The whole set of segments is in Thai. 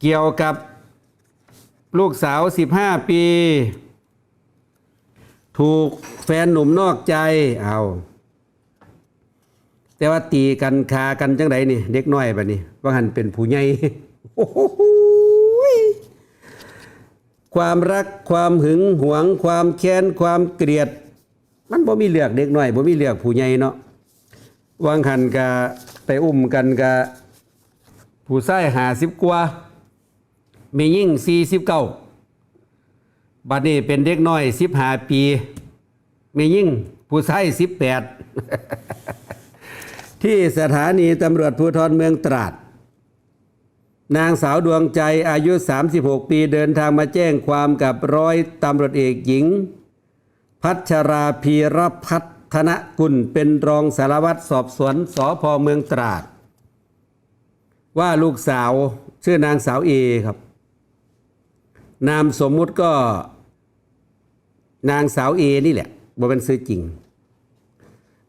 เกี่ยวกับลูกสาว 15 ปี ถูกแฟนหนุ่มนอกใจเอาแต่ว่าตีกันคากันจังไดนี่เด็กน้อยปะนี่ว่าหันเป็นผู้ใหญ่โอ้โหความรักความหึงหวง ความแค้นความเกลียด มันบ่มีเลือกเด็กน้อยบ่มีเลือกผู้ใหญ่เนาะวางหันกะไปอุ้มกันกะผู้ชายหาสิบกว่า มียิ่งสี่สิบเก้าบัดนี้เป็นเด็กน้อยสิบห้าปีมียิ่งผู้ชายสิบแปดที่สถานีตำรวจภูธรเมืองตราด นางสาวดวงใจอายุ 36 ปีเดินทางมาแจ้งความกับร้อยตำรวจเอกหญิง พัชราพีรพัฒนกุลเป็นรองสารวัตรสอบสวนสพเมืองตราด ว่าลูกสาวชื่อนางสาวเอครับ นามสมมุติก็ นางสาวเอนี่แหละบ่เป็นซื้อจริง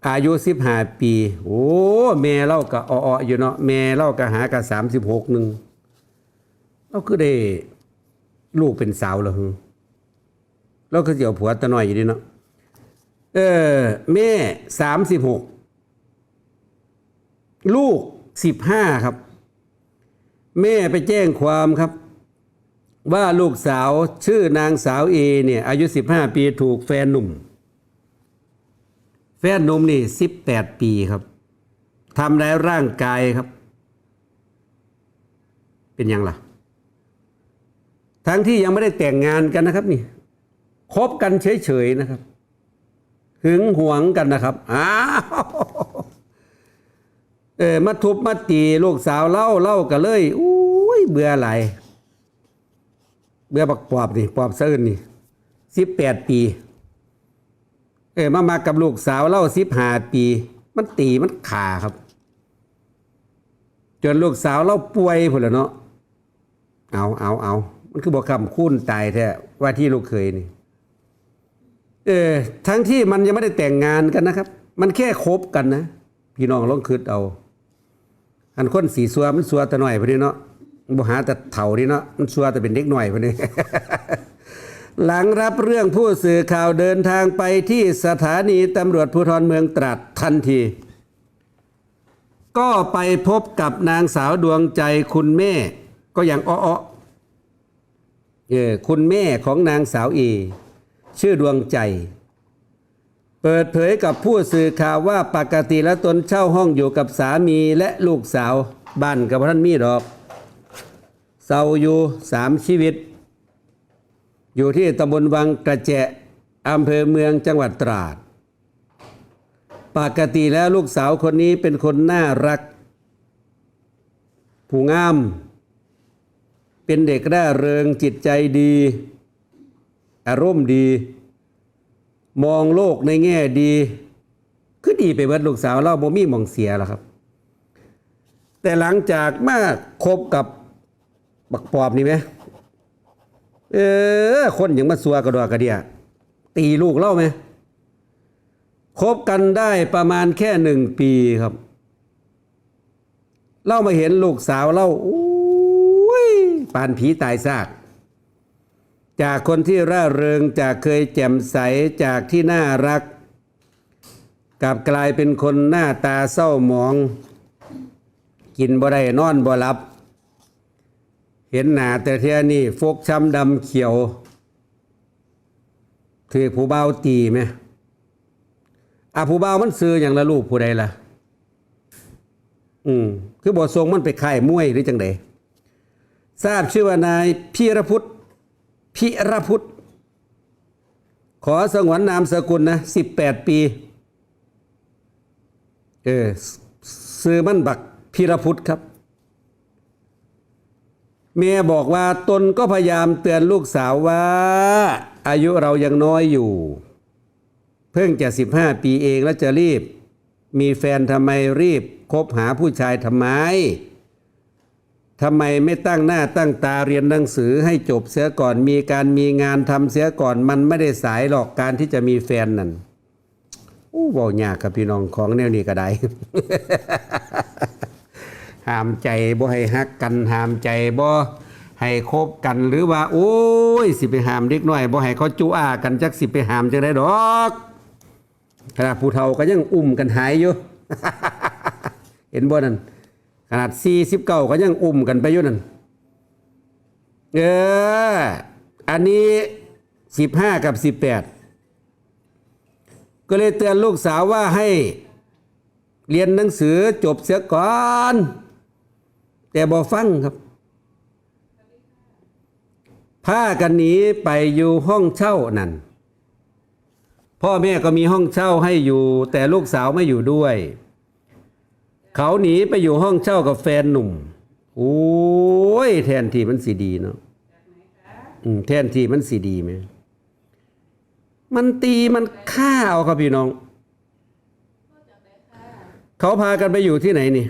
อายุสิบห้าปี โอ้แม่เล่าก็อ้ออยู่เนาะแม่เล่าก็หากับสามสิบหกหนึ่งเราคือได้ลูกเป็นสาวแล้วฮึเราคือเจียวผัวตะน้อยอยู่ดีเนาะเออแม่สามสิบหกลูกสิบห้าครับ แม่ไปแจ้งความครับ ว่าลูกสาวชื่อนางสาวเอเนี่ยอายุสิบห้าปีถูกแฟนหนุ่ม แฟนหนุ่มนี่สิบแปดปีครับทำร้ายร่างกายครับ เป็นยังล่ะ ทั้งที่ยังไม่ได้แต่งงานกันนะครับนี่คบกันเฉยๆนะครับหึงหวงกันนะครับอ้าวเออมาทุบมาตีลูกสาวเล่าเล่ากันเลยอุ้ยเบื่อไหลย เบื่อบักปอบนี่ปอบเซินนี่สิบแปดปี เออมามากับลูกสาวเล่าสิบห้าปี มันตีมันขาครับ จนลูกสาวเล่าป่วยพุ่นละเนาะเอาเอาเอามันคือบอกคำคุ้นตายแท้ว่าที่ลูกเคยนี่ เออทั้งที่มันยังไม่ได้แต่งงานกันนะครับ มันแค่คบกันนะ พี่น้องลองคิดเอา อันคนสีสัวมันสัวแต่หน่อยพอดีเนาะ บ่หาแต่เถ่านี่เนาะมันสัวแต่เป็นเด็กหน่อยพอดีหลังรับเรื่องผู้สื่อข่าวเดินทางไปที่สถานีตำรวจภูธรเมืองตราดทันที ก็ไปพบกับนางสาวดวงใจคุณแม่ ก็อยังอ้อเออคุณแม่ของนางสาวเอชื่อดวงใจ เปิดเผยกับผู้สื่อข่าวว่าปกติแล้วตนเช่าห้องอยู่กับสามีและลูกสาวบ้านกับท่านมีดอก เศร้าอยู่สามชีวิต อยู่ที่ตำบลวังกระแจะอำเภอเมืองจังหวัดตราด ปกติแล้วลูกสาวคนนี้เป็นคนน่ารัก ผู้งาม เป็นเด็กร่าเริงจิตใจดี อารมณ์ดี มองโลกในแง่ดีคือดีไปเบิดลูกสาวเราบ่มีมองเสียแล้วครับ แต่หลังจากมาคบกับ บักปอบนี่ไหมเออ คนอย่างมาสัวกระดอกกระเดียตีลูกเล่าไหมคบกันได้ประมาณแค่หนึ่งปีครับ เล่ามาเห็นลูกสาวเล่าอุ้ยปานผีตายซาก จากคนที่ร่าเริงจากเคยแจ่มใสจากที่น่ารักกลับกลายเป็นคนหน้าตาเศร้าหมอง กินบ่ได้นอนบ่หลับ เห็นหนาแต่เทียนี่ฟกช้ำดำเขียวถือผู้เบาตีไหมอะผู้เบามันซื้ออย่างละลูกผู้ใดล่ะ อืมคือบ่ทรงมันไปค่ายมวยหรือจังใดทราบชื่อว่านายพีรพุทธพิรพุทธขอสงวนนามสกุลนะสิบแปดปี เออซื้อมันบักพีรพุทธครับ เมียบอกว่าตนก็พยายามเตือนลูกสาวว่า อายุเรายังน้อยอยู่ เพิ่งจะสิบห้าปีเองแล้วจะรีบ มีแฟนทำไมรีบคบหาผู้ชายทำไมทำไมไม่ตั้งหน้าตั้งตาเรียนหนังสือให้จบเสียก่อนมีการมีงานทำเสียก่อนมันไม่ได้สายหรอกการที่จะมีแฟนนั่นอู้เว้ายากกับพี่น้องของแนวนี้ก็ได้ ห้ามใจบ่ให้ฮักกันห้ามใจบ่ให้คบกันหรือว่า โอ้ย สิไปหามเด็กน้อยบ่ให้เขาจูอากันจักสิไปหามจังไดดอกขนาดผู้เฒ่าก็ยังอุ้มกันหายอยู่ เห็นบ่นั่นขนาด49ก็ยังอุ้มกันไปอยู่นั่นเอออันนี้15กับ18ก็เลยเตือนลูกสาวว่าให้เรียนหนังสือจบเสียก่อน แต่บ่ฟังครับพากันหนีไปอยู่ห้องเช่านั่นพ่อแม่ก็มีห้องเช่าให้อยู่ แต่ลูกสาวไม่อยู่ด้วย เขาหนีไปอยู่ห้องเช่ากับแฟนหนุ่มโอ้ย แทนที่มันสีดีเนาะแทนที่มันสีดีไหมมันตีมันฆ่าเอาครับพี่น้อง เขาพากันไปอยู่ที่ไหนนี่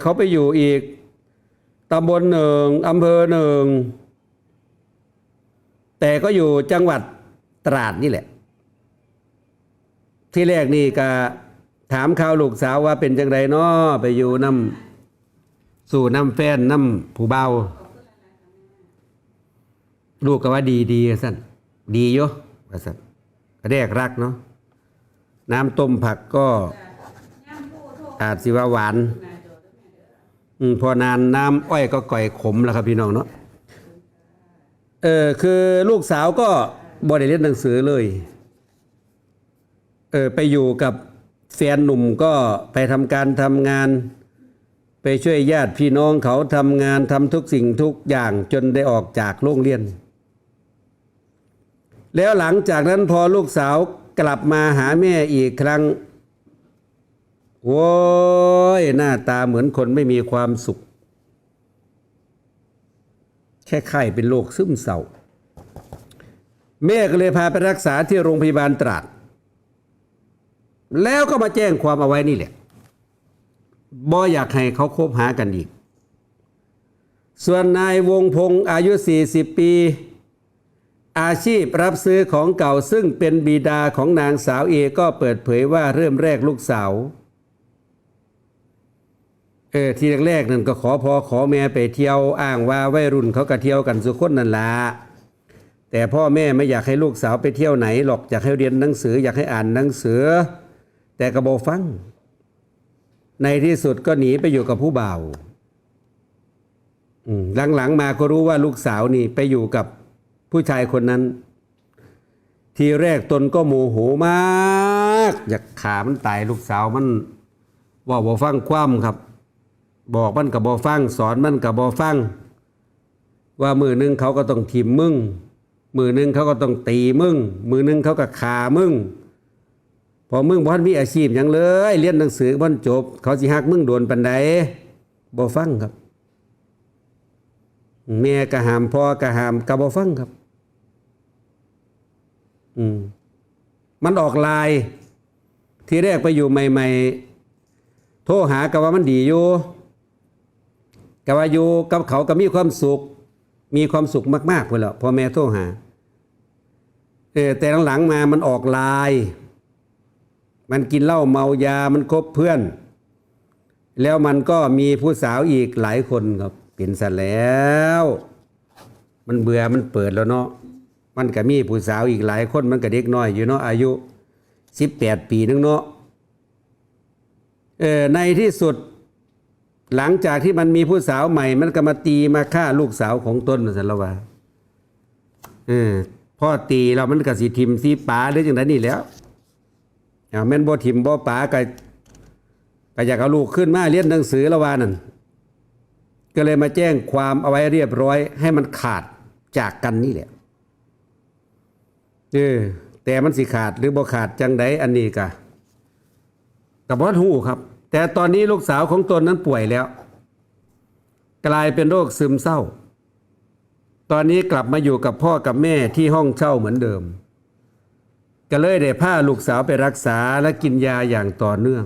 เขาไปอยู่อีกตำบลหนึ่งอำเภอหนึ่ง แต่ก็อยู่จังหวัดตราดนี่แหละ ที่แรกนี่ก็ถามข่าวลูกสาวว่าเป็นจังไรเนาะไปอยู่น้ำสู่น้ำแฟนน้ำผู้เบาลูกก็ว่าดีดีสั่นดีอยู่ว่าสั่นก็แรกรักเนาะน้ำต้มผักก็อาจสิว่าหวาน พอนานน้ำอ้อยก็ก่อยขมแล้วครับพี่น้องเนาะเออคือลูกสาวก็บ่ได้เรียนหนังสือเลยเออไปอยู่กับแฟนหนุ่มก็ไปทำการทำงาน ไปช่วยญาติพี่น้องเขาทำงานทำทุกสิ่งทุกอย่างจนได้ออกจากโรงเรียน แล้วหลังจากนั้นพอลูกสาวกลับมาหาแม่อีกครั้ง โว้ยหน้าตาเหมือนคนไม่มีความสุข แค่ไข้เป็นโรคซึมเศร้า แม่ก็เลยพาไปรักษาที่โรงพยาบาลตราด แล้วก็มาแจ้งความเอาไว้นี่แหละบ่อยากให้เขาคบหากันอีก ส่วนนายวงพงศ์อายุ 40 ปี อาชีพรับซื้อของเก่าซึ่งเป็นบิดาของนางสาวเอก็เปิดเผยว่าเริ่มแรกลูกสาว เออทีแรกๆนั่นก็ขอพอขอแม่ไปเที่ยวอ้างว่าวัยรุ่นเขาก็เที่ยวกันสุคนนั่นละแต่พ่อแม่ไม่อยากให้ลูกสาวไปเที่ยวไหนหรอกอยากให้เรียนหนังสืออยากให้อ่านหนังสือ แต่กระโบฟัง ในที่สุดก็หนีไปอยู่กับผู้บ่าวหลังๆมาก็รู้ว่าลูกสาวนี่ไปอยู่กับผู้ชายคนนั้น ทีแรกตนก็โมโหมาก อยากขามันตายลูกสาวมันว่าบ่ฟังความครับ บอกมันกับบอฟัง สอนมันกับบอฟัง ว่ามือหนึงเขาก็ต้องทิมมึง มือหนึงเขาก็ต้องตีมึง มือหนึงเขาก็ขามึงพอมึงบ่ทันมีอาชีพหยังเลยเรียนหนังสือบ่ทันจบ เขาสิฮักมึงโดนปันใดบ่ฟังครับแม่ก็หามพ่อก็หามก็บ่ฟังครับ อืมมันออกลาย ทีแรกไปอยู่ใหม่ ๆ โทรหาก็ว่ามันดีอยู่ ก็ว่าอยู่กับเขาก็มีความสุข มีความสุขมากๆพุ่นแล้วพอแม่โทรหาเออแต่หลังๆมามันออกลาย มันกินเหล้าเมายามันคบเพื่อน แล้วมันก็มีผู้สาวอีกหลายคนครับเป็นซะแล้ว มันเบื่อมันเปิดแล้วเนาะมันก็มีผู้สาวอีกหลายคนมันก็เด็กน้อยอยู่เนาะอายุสิบแปดปีนึงเนาะเออในที่สุด หลังจากที่มันมีผู้สาวใหม่ มันก็มาตีมาฆ่าลูกสาวของตนสันละวาเออพ่อตีเรามันก็สิทิมสีป๋าหรือจังไดนี่แล้วอ่าแม่นบ่ทิมบ่ป๋าก็ก็อยากเอาลูกขึ้นมาเรียนหนังสือละวานั่นก็เลยมาแจ้งความเอาไว้เรียบร้อย ให้มันขาดจากกันนี่แหละเออแต่มันสิขาดหรือบ่ขาดจังไดอันนี้กะกับวัดหูครับ แต่ตอนนี้ลูกสาวของตนนั้นป่วยแล้ว กลายเป็นโรคซึมเศร้า ตอนนี้กลับมาอยู่กับพ่อกับแม่ที่ห้องเช่าเหมือนเดิม ก็เลยได้พาลูกสาวไปรักษาและกินยาอย่างต่อเนื่อง